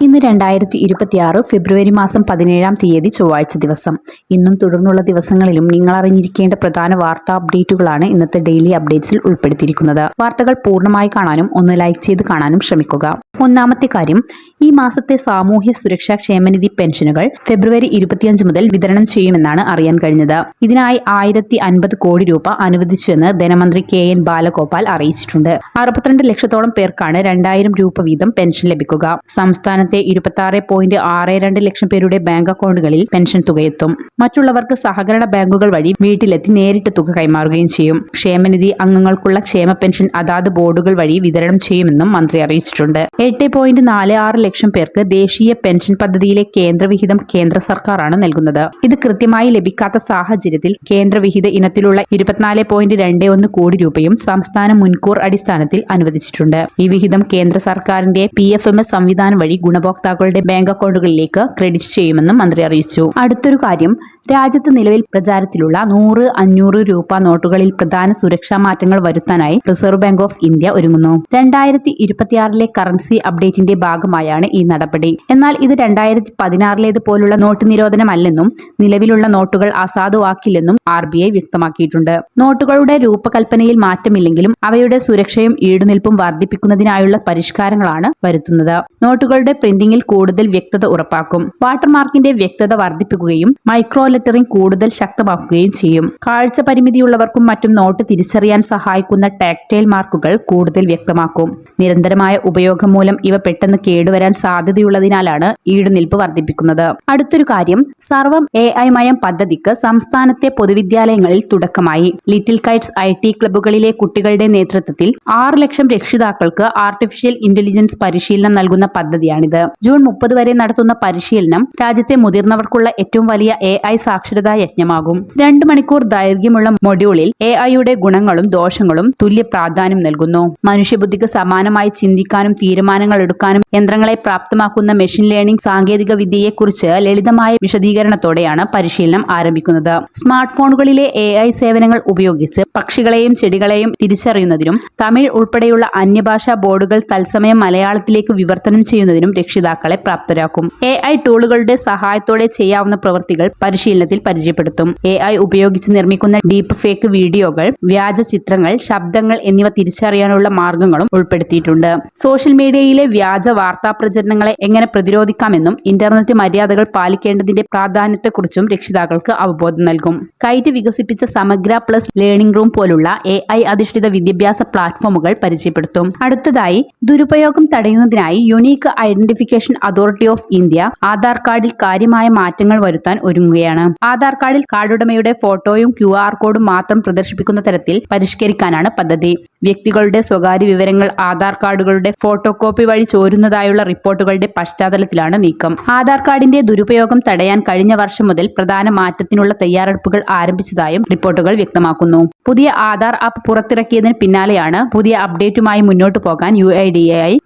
ഇന്ന് രണ്ടായിരത്തി ഇരുപത്തിയാറ് ഫെബ്രുവരി മാസം പതിനേഴാം തീയതി ചൊവ്വാഴ്ച ദിവസം. ഇന്നും തുടർന്നുള്ള ദിവസങ്ങളിലും നിങ്ങൾ അറിഞ്ഞിരിക്കേണ്ട പ്രധാന വാർത്താ അപ്ഡേറ്റുകളാണ് ഇന്നത്തെ ഡെയിലി അപ്ഡേറ്റ്സിൽ ഉൾപ്പെടുത്തിയിരിക്കുന്നത്. വാർത്തകൾ പൂർണമായി കാണാനും ഒന്ന് ലൈക്ക് ചെയ്ത് കാണാനും ശ്രമിക്കുക. ഒന്നാമത്തെ കാര്യം ഈ മാസത്തെ സാമൂഹ്യ സുരക്ഷാ ക്ഷേമനിധി പെൻഷനുകൾ ഫെബ്രുവരി ഇരുപത്തിയഞ്ച് മുതൽ വിതരണം ചെയ്യുമെന്നാണ് അറിയാൻ കഴിഞ്ഞത്. ഇതിനായി ആയിരത്തി അൻപത് കോടി രൂപ അനുവദിച്ചുവെന്ന് ധനമന്ത്രി കെ എൻ ബാലഗോപാൽ അറിയിച്ചിട്ടുണ്ട്. അറുപത്തിരണ്ട് ലക്ഷത്തോളം പേർക്കാണ് രണ്ടായിരം രൂപ വീതം പെൻഷൻ ലഭിക്കുക. സംസ്ഥാനത്തെ ഇരുപത്തി ആറ് പോയിന്റ് ആറ് രണ്ട് ലക്ഷം പേരുടെ ബാങ്ക് അക്കൗണ്ടുകളിൽ പെൻഷൻ തുകയെത്തും. മറ്റുള്ളവർക്ക് സഹകരണ ബാങ്കുകൾ വഴി വീട്ടിലെത്തി നേരിട്ട് തുക കൈമാറുകയും ചെയ്യും. ക്ഷേമനിധി അംഗങ്ങൾക്കുള്ള ക്ഷേമ പെൻഷൻ അതാത് ബോർഡുകൾ വഴി വിതരണം ചെയ്യുമെന്നും മന്ത്രി അറിയിച്ചിട്ടുണ്ട്. എട്ട് പോയിന്റ് നാല് ആറ് ലക്ഷം പേർക്ക് ദേശീയ പെൻഷൻ പദ്ധതിയിലെ കേന്ദ്രവിഹിതം കേന്ദ്ര സർക്കാരാണ് നൽകുന്നത്. ഇത് കൃത്യമായി ലഭിക്കാത്ത സാഹചര്യത്തിൽ കേന്ദ്രവിഹിത ഇനത്തിലുള്ള ഇരുപത്തിനാല് പോയിന്റ് രണ്ട് ഒന്ന് കോടി രൂപയും സംസ്ഥാന മുൻകൂർ അടിസ്ഥാനത്തിൽ അനുവദിച്ചിട്ടുണ്ട്. ഈ വിഹിതം കേന്ദ്ര സർക്കാരിന്റെ പി എഫ് എം എസ് സംവിധാനം വഴി ഗുണഭോക്താക്കളുടെ ബാങ്ക് അക്കൗണ്ടുകളിലേക്ക് ക്രെഡിറ്റ് ചെയ്യുമെന്നും മന്ത്രി അറിയിച്ചു. അടുത്തൊരു കാര്യം രാജ്യത്ത് നിലവിൽ പ്രചാരത്തിലുള്ള നൂറ് അഞ്ഞൂറ് രൂപ നോട്ടുകളിൽ പ്രധാന സുരക്ഷാ മാറ്റങ്ങൾ വരുത്താനായി റിസർവ് ബാങ്ക് ഓഫ് ഇന്ത്യ ഒരുങ്ങുന്നു. രണ്ടായിരത്തി ഇരുപത്തിയാറിലെ കറൻസി അപ്ഡേറ്റിന്റെ ഭാഗമായാണ് ഈ നടപടി. എന്നാൽ ഇത് രണ്ടായിരത്തി പതിനാറിലേത് പോലുള്ള നോട്ട് നിരോധനമല്ലെന്നും നിലവിലുള്ള നോട്ടുകൾ അസാധുവാക്കില്ലെന്നും ആർ ബി ഐ വ്യക്തമാക്കിയിട്ടുണ്ട്. നോട്ടുകളുടെ രൂപകൽപ്പനയിൽ മാറ്റമില്ലെങ്കിലും അവയുടെ സുരക്ഷയും ഈടുനിൽപ്പും വർദ്ധിപ്പിക്കുന്നതിനായുള്ള പരിഷ്കാരങ്ങളാണ് വരുത്തുന്നത്. നോട്ടുകളുടെ പ്രിന്റിംഗിൽ കൂടുതൽ വ്യക്തത ഉറപ്പാക്കും. വാട്ടർമാർക്കിന്റെ വ്യക്തത വർദ്ധിപ്പിക്കുകയും മൈക്രോ ലെറ്ററിംഗ് കൂടുതൽ ശക്തമാക്കുകയും ചെയ്യും. കാഴ്ച പരിമിതിയുള്ളവർക്കും മറ്റും നോട്ട് തിരിച്ചറിയാൻ സഹായിക്കുന്ന ടാക്ടൈൽ മാർക്കുകൾ കൂടുതൽ വ്യക്തമാക്കും. നിരന്തരമായ ഉപയോഗം മൂലം ഇവ പെട്ടെന്ന് കേടുവരാൻ സാധ്യതയുള്ളതിനാലാണ് ഈടുനിൽപ്പ് വർദ്ധിപ്പിക്കുന്നത്. അടുത്തൊരു കാര്യം സർവം എ ഐ മയം പദ്ധതിക്ക് സംസ്ഥാനത്തെ പൊതുവിദ്യാലയങ്ങളിൽ തുടക്കമായി. ലിറ്റിൽ കൈറ്റ്സ് ഐ ടി ക്ലബ്ബുകളിലെ കുട്ടികളുടെ നേതൃത്വത്തിൽ ആറ് ലക്ഷം രക്ഷിതാക്കൾക്ക് ആർട്ടിഫിഷ്യൽ ഇന്റലിജൻസ് പരിശീലനം നൽകുന്ന പദ്ധതിയാണിത്. ജൂൺ മുപ്പത് വരെ നടത്തുന്ന പരിശീലനം രാജ്യത്തെ മുതിർന്നവർക്കുള്ള ഏറ്റവും വലിയ എ ഐ സാക്ഷരതാ യജ്ഞമാകും. രണ്ട് മണിക്കൂർ ദൈർഘ്യമുള്ള മൊഡ്യൂളിൽ എ ഐയുടെ ഗുണങ്ങളും ദോഷങ്ങളും തുല്യ പ്രാധാന്യം നൽകുന്നു. മനുഷ്യബുദ്ധിക്ക് സമാനമായി ചിന്തിക്കാനും തീരുമാനങ്ങൾ എടുക്കാനും യന്ത്രങ്ങളെ പ്രാപ്തമാക്കുന്ന മെഷീൻ ലേണിംഗ് സാങ്കേതിക വിദ്യയെക്കുറിച്ച് ലളിതമായ വിശദീകരണത്തോടെയാണ് പരിശീലനം ആരംഭിക്കുന്നത്. സ്മാർട്ട് ഫോണുകളിലെ എ ഐ സേവനങ്ങൾ ഉപയോഗിച്ച് പക്ഷികളെയും ചെടികളെയും തിരിച്ചറിയുന്നതിനും തമിഴ് ഉൾപ്പെടെയുള്ള അന്യഭാഷാ ബോർഡുകൾ തത്സമയം മലയാളത്തിലേക്ക് വിവർത്തനം ചെയ്യുന്നതിനും രക്ഷിതാക്കളെ പ്രാപ്തരാക്കും. എ ഐ ടൂളുകളുടെ സഹായത്തോടെ ചെയ്യാവുന്ന പ്രവൃത്തികൾ പരിശീലനത്തിൽ പരിചയപ്പെടുത്തും. എ ഐ ഉപയോഗിച്ച് നിർമ്മിക്കുന്ന ഡീപ്പ് ഫേക്ക് വീഡിയോകൾ വ്യാജ ചിത്രങ്ങൾ ശബ്ദങ്ങൾ എന്നിവ തിരിച്ചറിയാനുള്ള മാർഗങ്ങളും ഉൾപ്പെടുത്തിയിട്ടുണ്ട്. സോഷ്യൽ മീഡിയയിലെ വ്യാജ വാർത്താ പ്രചരണങ്ങളെ എങ്ങനെ പ്രതിരോധിക്കാമെന്നും ഇന്റർനെറ്റ് മര്യാദകൾ പാലിക്കേണ്ടതിന്റെ പ്രാധാന്യത്തെക്കുറിച്ചും രക്ഷിതാക്കൾക്ക് അവബോധം നൽകും. കൈറ്റ് വികസിപ്പിച്ച സമഗ്ര പ്ലസ് ലേണിംഗ് റൂം പോലുള്ള എ ഐ അധിഷ്ഠിത വിദ്യാഭ്യാസ പ്ലാറ്റ്ഫോമുകൾ പരിചയപ്പെടുത്തും. അടുത്തതായി ദുരുപയോഗം തടയുന്നതിനായി unique identification authority of India Aadhaar കാർഡിൽ കാര്യമായ മാറ്റങ്ങൾ വരുത്താൻ ഒരുങ്ങുകയാണ്. ആധാർ കാർഡിൽ കാർഡുടമയുടെ ഫോട്ടോയും ക്യു കോഡും മാത്രം പ്രദർശിപ്പിക്കുന്ന തരത്തിൽ പരിഷ്കരിക്കാനാണ് പദ്ധതി. വ്യക്തികളുടെ സ്വകാര്യ വിവരങ്ങൾ ആധാർ കാർഡുകളുടെ ഫോട്ടോ കോപ്പി വഴി ചോരുന്നതായുള്ള റിപ്പോർട്ടുകളുടെ പശ്ചാത്തലത്തിലാണ് നീക്കം. ആധാർ കാർഡിന്റെ ദുരുപയോഗം തടയാൻ കഴിഞ്ഞ വർഷം മുതൽ പ്രധാന മാറ്റത്തിനുള്ള തയ്യാറെടുപ്പുകൾ ആരംഭിച്ചതായും റിപ്പോർട്ടുകൾ വ്യക്തമാക്കുന്നു. പുതിയ ആധാർ ആപ്പ് പുറത്തിറക്കിയതിന് പിന്നാലെയാണ് പുതിയ അപ്ഡേറ്റുമായി മുന്നോട്ടു പോകാൻ യു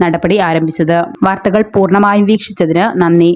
നടപടി ആരംഭിച്ചത്. വാർത്തകൾ പൂർണമായും വീക്ഷിച്ചതിന് നന്ദി.